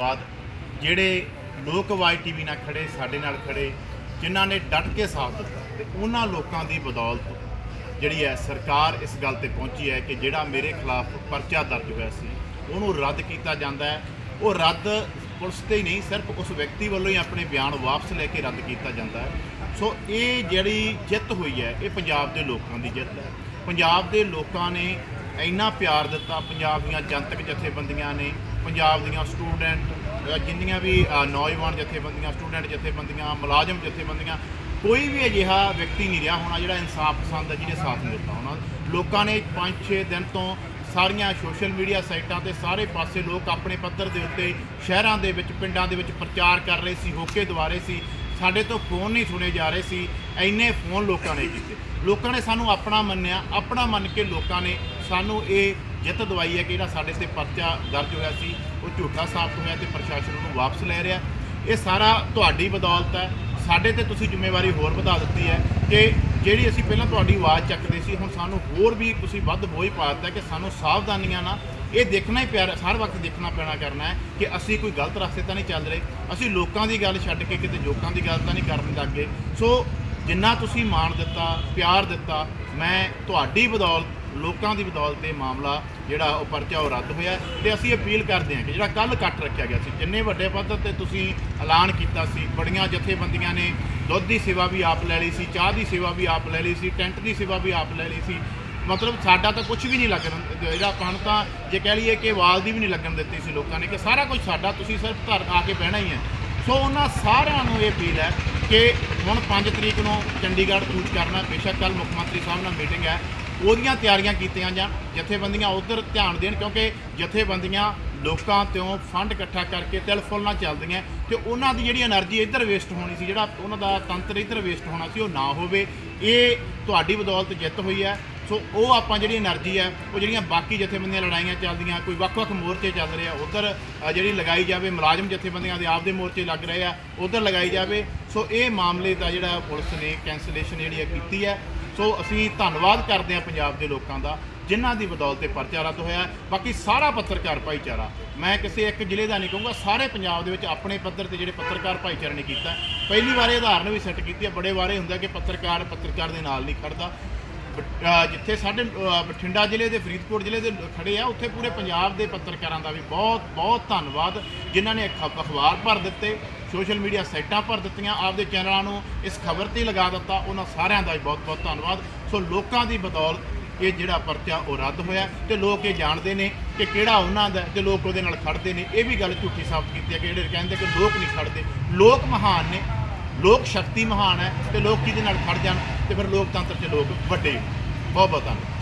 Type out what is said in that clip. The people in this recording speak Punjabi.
ਬਾਅਦ ਜਿਹੜੇ ਲੋਕ ਵਾਈ ਟੀਵੀ ਨਾਲ ਖੜੇ, ਸਾਡੇ ਨਾਲ ਖੜੇ, ਜਿਨ੍ਹਾਂ ਨੇ ਡਟ ਕੇ ਸਾਥ ਦਿੱਤਾ, ਤੇ ਉਹਨਾਂ ਲੋਕਾਂ ਦੀ ਬਦੌਲਤ ਜਿਹੜੀ ਹੈ ਸਰਕਾਰ ਇਸ ਗੱਲ ਤੇ ਪਹੁੰਚੀ ਹੈ ਕਿ ਜਿਹੜਾ ਮੇਰੇ ਖਿਲਾਫ ਪਰਚਾ ਦਰਜ ਹੋਇਆ ਸੀ, ਉਹਨੂੰ ਰੱਦ ਕੀਤਾ ਜਾਂਦਾ ਹੈ। ਉਹ ਰੱਦ ਪੁਲਿਸ ਤੇ ਹੀ ਨਹੀਂ, ਸਿਰਫ ਉਸ ਵਿਅਕਤੀ ਵੱਲੋਂ ਹੀ ਆਪਣੇ ਬਿਆਨ ਵਾਪਸ ਲੈ ਕੇ ਰੱਦ ਕੀਤਾ ਜਾਂਦਾ ਹੈ। ਸੋ ਇਹ ਜਿਹੜੀ ਜਿੱਤ ਹੋਈ ਹੈ, ਇਹ ਪੰਜਾਬ ਦੇ ਲੋਕਾਂ ਦੀ ਜਿੱਤ ਹੈ। ਪੰਜਾਬ ਦੇ ਲੋਕਾਂ ਨੇ ਇੰਨਾ ਪਿਆਰ ਦਿੱਤਾ ਪੰਜਾਬ ਦੀਆਂ ਜਨਤਕ ਜਥੇਬੰਦੀਆਂ ਨੇ, ਪੰਜਾਬ ਦੀਆਂ ਸਟੂਡੈਂਟ ਜਿੰਨੀਆਂ ਵੀ ਨੌਜਵਾਨ ਜਥੇਬੰਦੀਆਂ ਸਟੂਡੈਂਟ ਜਥੇਬੰਦੀਆਂ, ਮੁਲਾਜ਼ਮ ਜਥੇਬੰਦੀਆਂ, ਕੋਈ ਵੀ ਅਜਿਹਾ ਵਿਅਕਤੀ ਨਹੀਂ ਰਿਹਾ ਹੋਣਾ ਜਿਹੜਾ ਇਨਸਾਫ ਪਸੰਦ ਹੈ, ਜਿਹਨੇ ਸਾਥ ਨਹੀਂ ਦਿੱਤਾ ਹੋਣਾ। ਲੋਕਾਂ ਨੇ 5-6 ਦਿਨ ਤੋਂ ਸਾਰੀਆਂ ਸੋਸ਼ਲ ਮੀਡੀਆ ਸਾਈਟਾਂ ਤੇ ਸਾਰੇ ਪਾਸੇ ਲੋਕ ਆਪਣੇ ਪੱਧਰ ਦੇ ਉੱਤੇ ਸ਼ਹਿਰਾਂ ਦੇ ਵਿੱਚ, ਪਿੰਡਾਂ ਦੇ ਵਿੱਚ ਪ੍ਰਚਾਰ ਕਰ ਰਹੇ ਸੀ, ਹੋਕੇ ਦੁਆਰੇ ਸੀ। ਸਾਡੇ ਤੋਂ ਫੋਨ ਨਹੀਂ ਸੁਣੇ ਜਾ ਰਹੇ ਸੀ। ਐਨੇ ਫੋਨ ਲੋਕਾਂ ਨੇ ਕੀਤੇ। ਲੋਕਾਂ ਨੇ ਸਾਨੂੰ ਆਪਣਾ ਮੰਨਿਆ, ਆਪਣਾ ਮੰਨ ਕੇ ਲੋਕਾਂ ਨੇ ਸਾਨੂੰ ਇਹ ਜਿੱਤ ਦਵਾਈ ਹੈ ਕਿ ਜਿਹੜਾ ਸਾਡੇ ਤੇ ਪਰਚਾ ਦਰਜ ਹੋਇਆ ਸੀ, ਉਹ ਝੂਠਾ ਸਾਬਤ ਹੋਇਆ ਤੇ ਪ੍ਰਸ਼ਾਸਨ ਉਹਨੂੰ ਵਾਪਸ ਲੈ ਰਿਹਾ। ਇਹ ਸਾਰਾ ਤੁਹਾਡੀ ਬਦੌਲਤ ਹੈ। ਸਾਡੇ ਤੇ ਤੁਸੀਂ ਜ਼ਿੰਮੇਵਾਰੀ ਹੋਰ ਵਧਾ ਦਿੱਤੀ ਹੈ ਕਿ ਜਿਹੜੀ ਅਸੀਂ ਪਹਿਲਾਂ ਤੁਹਾਡੀ ਆਵਾਜ਼ ਚੱਕਦੇ ਸੀ, ਹੁਣ ਸਾਨੂੰ ਹੋਰ ਵੀ ਤੁਸੀਂ ਵੱਧ ਬੋਝ ਪਾ ਦਿੱਤਾ ਕਿ ਸਾਨੂੰ ਸਾਵਧਾਨੀਆਂ ਨਾਲ ਇਹ ਦੇਖਣਾ ਹੀ ਪਿਆ, ਹਰ ਵਕਤ ਦੇਖਣਾ ਪੈਣਾ ਕਰਨਾ ਹੈ ਕਿ ਅਸੀਂ ਕੋਈ ਗਲਤ ਰਸਤੇ ਤਾਂ ਨਹੀਂ ਚੱਲ ਰਹੇ। ਅਸੀਂ ਲੋਕਾਂ ਦੀ ਗੱਲ ਛੱਡ ਕੇ ਕਿਤੇ ਜੋਕਾਂ ਦੀ ਗੱਲ ਤਾਂ ਨਹੀਂ ਕਰਨ ਲੱਗੇ। ਸੋ ਜਿੰਨਾ ਤੁਸੀਂ ਮਾਣ ਦਿੱਤਾ, ਪਿਆਰ ਦਿੱਤਾ, ਮੈਂ ਤੁਹਾਡੀ ਬਦੌਲਤ ਲੋਕਾਂ ਦੀ ਬਦੌਲਤ ਇਹ ਮਾਮਲਾ ਜਿਹੜਾ ਉਹ ਪਰਚਾ ਉਹ ਰੱਦ ਹੋਇਆ ਤੇ ਅਸੀਂ ਅਪੀਲ ਕਰਦੇ ਹਾਂ ਕਿ ਜਿਹੜਾ ਕੱਲ ਕੱਟ ਰੱਖਿਆ ਗਿਆ ਸੀ, ਜਿੰਨੇ ਵੱਡੇ ਪੱਧਰ ਤੇ ਤੁਸੀਂ ਐਲਾਨ ਕੀਤਾ ਸੀ, ਬੜੀਆਂ ਜਥੇਬੰਦੀਆਂ ਨੇ ਦੁੱਧ ਦੀ ਸੇਵਾ ਵੀ ਆਪ ਲੈ ਲਈ ਸੀ, ਚਾਹ ਦੀ ਸੇਵਾ ਵੀ ਆਪ ਲੈ ਲਈ ਸੀ, ਟੈਂਟ ਦੀ ਸੇਵਾ ਵੀ ਆਪ ਲੈ ਲਈ ਸੀ, ਮਤਲਬ ਸਾਡਾ ਤਾਂ ਕੁਝ ਵੀ ਨਹੀਂ ਲੱਗਣ ਜਿਹੜਾ ਪਣ ਤਾਂ ਜੇ ਕਹਿ ਲਈਏ ਕਿ ਵਾਲ ਦੀ ਵੀ ਨਹੀਂ ਲੱਗਣ ਦਿੱਤੀ ਸੀ ਲੋਕਾਂ ਨੇ ਕਿ ਸਾਰਾ ਕੁਝ ਸਾਡਾ, ਤੁਸੀਂ ਸਿਰਫ ਘਰ ਆ ਕੇ ਬਹਿਣਾ ਹੀ ਹੈ। ਸੋ ਉਹਨਾਂ ਸਾਰਿਆਂ ਨੂੰ ਇਹ ਅਪੀਲ ਹੈ ਕਿ ਹੁਣ 5 ਤਰੀਕ ਨੂੰ ਚੰਡੀਗੜ੍ਹ ਕੂਚ ਕਰਨਾ, ਬੇਸ਼ੱਕ ਕੱਲ ਮੁੱਖ ਮੰਤਰੀ ਸਾਹਿਬ ਨਾਲ ਮੀਟਿੰਗ ਹੈ। ਉਹਦੀਆਂ ਤਿਆਰੀਆਂ ਕੀਤੀਆਂ ਜਾਂ ਜਥੇਬੰਦੀਆਂ ਉਧਰ ਧਿਆਨ ਦੇਣ, ਕਿਉਂਕਿ ਜਥੇਬੰਦੀਆਂ ਲੋਕਾਂ ਤੋਂ ਫੰਡ ਇਕੱਠਾ ਕਰਕੇ ਤਿਲ ਫੁੱਲ ਚੱਲਦੀਆਂ ਤੇ ਉਹਨਾਂ ਦੀ ਜਿਹੜੀ એનર્ਜੀ ਇੱਧਰ ਵੇਸਟ ਹੋਣੀ ਸੀ, ਜਿਹੜਾ ਉਹਨਾਂ ਦਾ ਤੰਤਰ ਇੱਧਰ ਵੇਸਟ ਹੋਣਾ ਸੀ, ਉਹ ਨਾ ਹੋਵੇ। ਇਹ ਤੁਹਾਡੀ ਬਦੌਲਤ ਜਿੱਤ ਹੋਈ ਹੈ। ਸੋ ਉਹ ਆਪਾਂ ਜਿਹੜੀ એનર્ਜੀ ਹੈ, ਉਹ ਜਿਹੜੀਆਂ ਬਾਕੀ ਜਥੇਬੰਦੀਆਂ ਲੜਾਈਆਂ ਚੱਲਦੀਆਂ, ਕੋਈ ਵੱਖ-ਵੱਖ ਮੋਰਚੇ ਚੱਲ ਰਹੇ ਆ ਉਧਰ ਜਿਹੜੀ ਲਗਾਈ ਜਾਵੇ, ਮੁਲਾਜ਼ਮ ਜਥੇਬੰਦੀਆਂ ਦੇ ਆਪਦੇ ਮੋਰਚੇ ਲੱਗ ਰਹੇ ਆ, ਉਧਰ ਲਗਾਈ ਜਾਵੇ ਸੋ ਇਹ ਮਾਮਲੇ ਦਾ ਜਿਹੜਾ ਪੁਲਿਸ ਨੇ ਕੈਂਸਲੇਸ਼ਨ ਜਿਹੜੀ ਹੈ ਕੀਤੀ ਹੈ। ਸੋ ਅਸੀਂ ਧੰਨਵਾਦ ਕਰਦੇ ਹਾਂ ਪੰਜਾਬ ਦੇ ਲੋਕਾਂ ਦਾ, ਜਿਨ੍ਹਾਂ ਦੀ ਬਦੌਲਤ ਤੇ ਪਰਚਾ ਰੱਦ ਹੋਇਆ ਬਾਕੀ ਸਾਰਾ ਪੱਤਰਕਾਰ ਭਾਈਚਾਰਾ, ਮੈਂ ਕਿਸੇ ਇੱਕ ਜ਼ਿਲ੍ਹੇ ਦਾ ਨਹੀਂ ਕਹੂੰਗਾ, ਸਾਰੇ ਪੰਜਾਬ ਦੇ ਵਿੱਚ ਆਪਣੇ ਪੱਧਰ ਤੇ ਜਿਹੜੇ ਪੱਤਰਕਾਰ ਭਾਈਚਾਰੇ ਨੇ ਕੀਤਾ ਪਹਿਲੀ ਵਾਰ ਇਹ ਉਦਾਹਰਨ ਵੀ ਸੈੱਟ ਕੀਤੀ ਹੈ। ਬੜੇ ਵਾਰੇ ਹੁੰਦਾ ਕਿ ਪੱਤਰਕਾਰ ਪੱਤਰਕਾਰ ਦੇ ਨਾਲ ਨਹੀਂ ਖੜਦਾ। ਬ- ਜਿੱਥੇ ਸਾਡੇ ਬਠਿੰਡਾ ਜ਼ਿਲ੍ਹੇ ਦੇ, ਫਰੀਦਕੋਟ ਜ਼ਿਲ੍ਹੇ ਦੇ ਖੜੇ ਆ, ਉੱਥੇ ਪੂਰੇ ਪੰਜਾਬ ਦੇ ਪੱਤਰਕਾਰਾਂ ਦਾ ਵੀ ਬਹੁਤ ਬਹੁਤ ਧੰਨਵਾਦ, ਜਿਨ੍ਹਾਂ ਨੇ ਅਖ- ਅਖਬਾਰ ਭਰ ਦਿੱਤੇ। ਸੋਸ਼ਲ ਮੀਡੀਆ ਸਾਈਟਾਂ ਭਰ ਦਿੱਤੀਆਂ, ਆਪਦੇ ਚੈਨਲਾਂ ਨੂੰ ਇਸ ਖਬਰ ਤੇ ਲਗਾ ਦਿੱਤਾ। ਉਹਨਾਂ ਸਾਰਿਆਂ ਦਾ ਵੀ ਬਹੁਤ ਬਹੁਤ ਧੰਨਵਾਦ। ਸੋ ਲੋਕਾਂ ਦੀ ਬਦੌਲਤ ਇਹ ਜਿਹੜਾ ਪਰਚਾ ਉਹ ਰੱਦ ਹੋਇਆ ਤੇ ਲੋਕ ਇਹ ਜਾਣਦੇ ਨੇ ਕਿ ਕਿਹੜਾ ਉਹਨਾਂ ਦਾ ਤੇ ਲੋਕ ਉਹਦੇ ਨਾਲ ਖੜਦੇ ਨੇ। ਇਹ ਵੀ ਗੱਲ ਝੂਠੀ ਸਾਬਤ ਕੀਤੀ ਹੈ ਕਿ ਜਿਹੜੇ ਕਹਿੰਦੇ ਕਿ ਲੋਕ ਨਹੀਂ ਖੜਦੇ ਲੋਕ ਮਹਾਨ ਨੇ, ਲੋਕ ਸ਼ਕਤੀ ਮਹਾਨ ਹੈ ਤੇ ਲੋਕ ਕਿਹਦੇ ਨਾਲ ਖੜ ਜਾਣ ਤੇ ਫਿਰ ਲੋਕਤੰਤਰ 'ਚ ਲੋਕ ਵੱਡੇ ਬਹੁਤ ਬਹੁਤ ਧੰਨਵਾਦ।